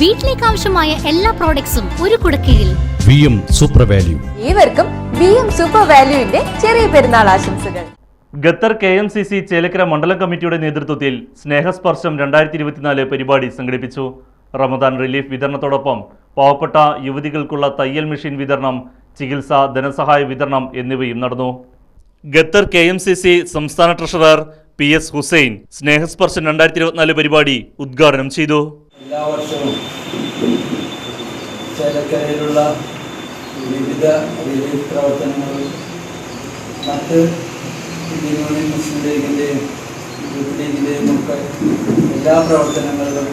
വീട്ടിലേക്ക് ആവശ്യമായ എല്ലാ പ്രോഡക്ട്സും ഒരു കുടക്കീഴിൽ. വി എം സൂപ്പർ വാല്യൂ ഏവർക്കും വി എം സൂപ്പർ വാല്യൂവിന്റെ ചെറിയ പെരുന്നാൾ ആശംസകൾ. Qatar K M C C Chelakkara മണ്ഡലം കമ്മിറ്റിയുടെ നേതൃത്വത്തിൽ സ്നേഹസ്പർശം രണ്ടായിരത്തി ഇരുപത്തിനാല് പരിപാടി സംഘടിപ്പിച്ചു. റമദാൻ റിലീഫ് വിതരണത്തോടൊപ്പം പാവപ്പെട്ട യുവതികൾക്കുള്ള തയ്യൽ മെഷീൻ വിതരണം ചികിത്സ ധനസഹായ വിതരണം എന്നിവയും നടന്നു. Qatar K M C C സംസ്ഥാന ട്രഷറർ പി എസ് ഹുസൈൻ സ്നേഹസ്പർശം രണ്ടായിരത്തി ഇരുപത്തിനാല് പരിപാടി ഉദ്ഘാടനം ചെയ്തു. എല്ലാ വർഷവും ചേലക്കരയിലുള്ള വിവിധ റിലീഫ് പ്രവർത്തനങ്ങളും മറ്റ് യൂണിയൻ മുസ്ലിം ലീഗിന്റെയും യൂത്ത് ലീഗിന്റെയും ഒക്കെ എല്ലാ പ്രവർത്തനങ്ങളിലും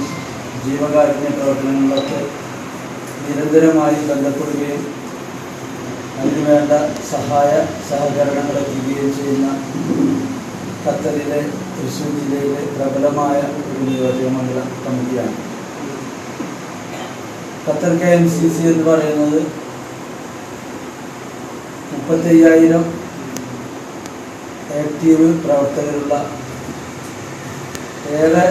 ജീവകാരുണ്യ പ്രവർത്തനങ്ങളിലൊക്കെ നിരന്തരമായി ബന്ധപ്പെടുകയും അതിനുവേണ്ട സഹായ സഹകരണങ്ങൾ എത്തിക്കുകയും ചെയ്യുന്ന ഖത്തറിലെ തൃശ്ശൂർ ജില്ലയിലെ പ്രബലമായ ഒരു നിയോജക മണ്ഡല കമ്മിറ്റിയാണ്. ഖത്തർ എം സി സി എന്ന് പറയുന്നത് മുപ്പത്തയ്യായിരം ആക്റ്റീവ് പ്രവർത്തകരുള്ള ഏറെ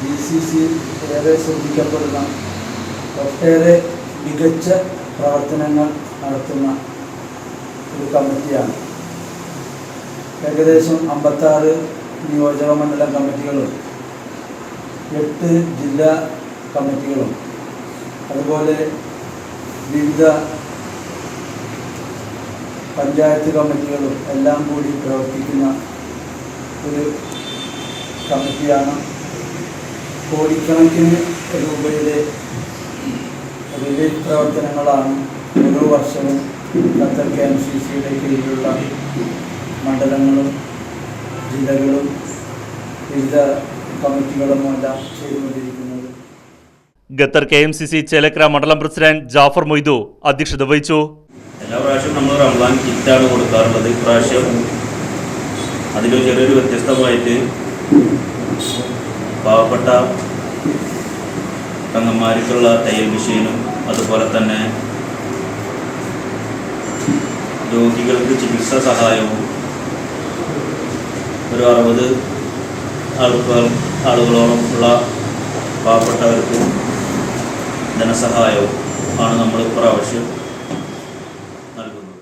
ബി സി സി ഏറെ ശ്രദ്ധിക്കപ്പെടുന്ന ഒട്ടേറെ മികച്ച പ്രവർത്തനങ്ങൾ നടത്തുന്ന ഒരു കമ്മിറ്റിയാണ്. ഏകദേശം അമ്പത്താറ് നിയോജക മണ്ഡലം കമ്മിറ്റികളും എട്ട് ജില്ലാ കമ്മിറ്റികളും. അതുപോലെ വിവിധ പഞ്ചായത്ത് കമ്മിറ്റികളും എല്ലാം കൂടി പ്രവർത്തിക്കുന്ന ഒരു കമ്മിറ്റിയാണ് കോടിക്കണക്കിന് രൂപയുടെ റിലീഫ് പ്രവർത്തനങ്ങളാണ് ഓരോ വർഷവും ഖത്തർ കെ എം സി സിയുടെ കീഴിലുള്ള മണ്ഡലങ്ങളും ജില്ലകളും വിവിധ കമ്മിറ്റികളും എല്ലാം ചെയ്തുകൊണ്ടിരിക്കുന്നത് Qatar K M C C Chelakkara മണ്ഡലം പ്രസിഡന്റ് ജാഫർ മൊയ്തു അധ്യക്ഷത വഹിച്ചു. എല്ലാ പ്രാവശ്യവും നമ്മൾ റംസാൻ കിറ്റാണ് കൊടുക്കാറുള്ളത്. ഇപ്രാവശ്യം അതിൽ ചെറിയൊരു വ്യത്യസ്തമായിട്ട് പാവപ്പെട്ട തങ്ങന്മാർക്കുള്ള തയ്യൽ മെഷീനും അതുപോലെ തന്നെ രോഗികൾക്ക് ചികിത്സാ സഹായവും ഒരു അറുപത് ആളുകൾ ആളുകളോളം ഉള്ള പാവപ്പെട്ടവർക്ക് ധനസഹായവും ആണ് നമ്മൾ ഇപ്രാവശ്യം നൽകുന്നത്.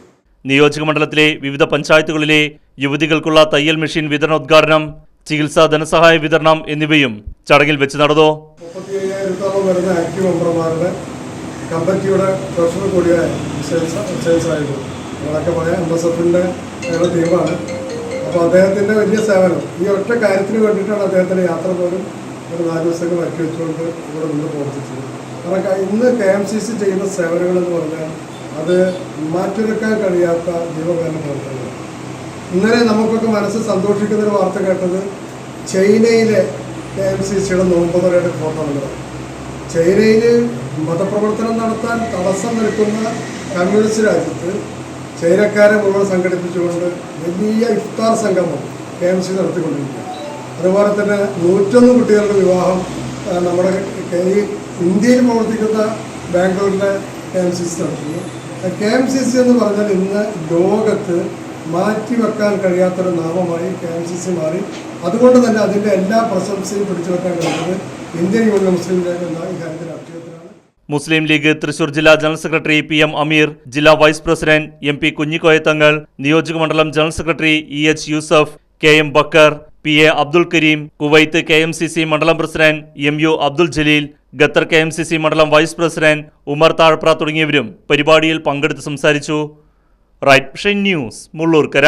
നിയോജക മണ്ഡലത്തിലെ വിവിധ പഞ്ചായത്തുകളിലെ യുവതികൾക്കുള്ള തയ്യൽ മെഷീൻ വിതരണോദ്ഘാടനം ചികിത്സാ ധനസഹായ വിതരണം എന്നിവയും ചടങ്ങിൽ വെച്ച് നടന്നു. വരുന്ന ആക്റ്റീവ് മെമ്പർമാരുടെ കമ്പറ്റിയുടെ ട്രഷറർ കൂടിയായ സെയിൽസ് സെയിൽസ് ആയിരുന്നു. ഞങ്ങളൊക്കെ പഴയ എം എസ് എഫിന്റെ ഞങ്ങളുടെ ടീമാണ് അപ്പോൾ അദ്ദേഹത്തിന്റെ വലിയ സേവനം. ഈ ഒറ്റ കാര്യത്തിന് വേണ്ടിയിട്ടാണ് അദ്ദേഹത്തിന്റെ യാത്ര പോലും ഒരു നാല് ദിവസത്തേക്ക് മാറ്റി വെച്ചുകൊണ്ട് ഇവിടെ നിന്ന് പ്രവർത്തിച്ചത് കാരണം ഇന്ന് കെ എം സി സി ചെയ്യുന്ന സേവനങ്ങൾ എന്ന് പറഞ്ഞാൽ അത് മാറ്റിവെക്കാൻ കഴിയാത്ത ജീവകാരണ പ്രവർത്തനങ്ങൾ ഇന്നലെ നമുക്കൊക്കെ മനസ്സ് സന്തോഷിക്കുന്ന ഒരു വാർത്ത കേട്ടത് ചൈനയിലെ കെ എം സി സിയുടെ നോമ്പുതറയുടെ ഫോട്ടോ ചൈനയിൽ മതപ്രവർത്തനം നടത്താൻ തടസ്സം നിൽക്കുന്ന കമ്മ്യൂണിസ്റ്റ് രാജ്യത്ത് ചൈനക്കാരെ മുഴുവൻ സംഘടിപ്പിച്ചുകൊണ്ട് വലിയ ഇഫ്താർ സംഗമം കെ എം സി നടത്തിക്കൊണ്ടിരിക്കുക അതുപോലെ തന്നെ നൂറ്റൊന്ന് കുട്ടികളുടെ വിവാഹം നമ്മുടെ ഈ ഇന്ത്യയിൽ പ്രവർത്തിക്കുന്ന ബാംഗ്ലൂരിലെ കെ എം സി സി നടത്തുന്നു കെ എം സി സി എന്ന് പറഞ്ഞാൽ ഇന്ന് ലോകത്ത് മാറ്റിവെക്കാൻ കഴിയാത്തൊരു നാമമായി കെ എം സി സി മാറി. അതുകൊണ്ട് തന്നെ അതിന്റെ എല്ലാ പ്രശംസയും പിടിച്ചു വെക്കാൻ കഴിയുന്നത് ഇന്ത്യൻ യൂണിയൻ മുസ്ലിം ലീഗ് എന്ന ഈ കാര്യത്തിൽ മുസ്ലിം ലീഗ് തൃശൂർ ജില്ലാ general secretary P M Ameer ജില്ലാ vice president M P Kunhikoyathangal നിയോജകമണ്ഡലം നിയോജക general secretary E H Yusuf K M Bakkar P A Abdul Kareem Kuwait K M C C മണ്ഡലം president M U Abdul Jaleel Qatar K M C C മണ്ഡലം vice president Umar താഴ്പ്ര തുടങ്ങിയവരും പരിപാടിയിൽ പങ്കെടുത്ത് സംസാരിച്ചു. Right news Mullurkara.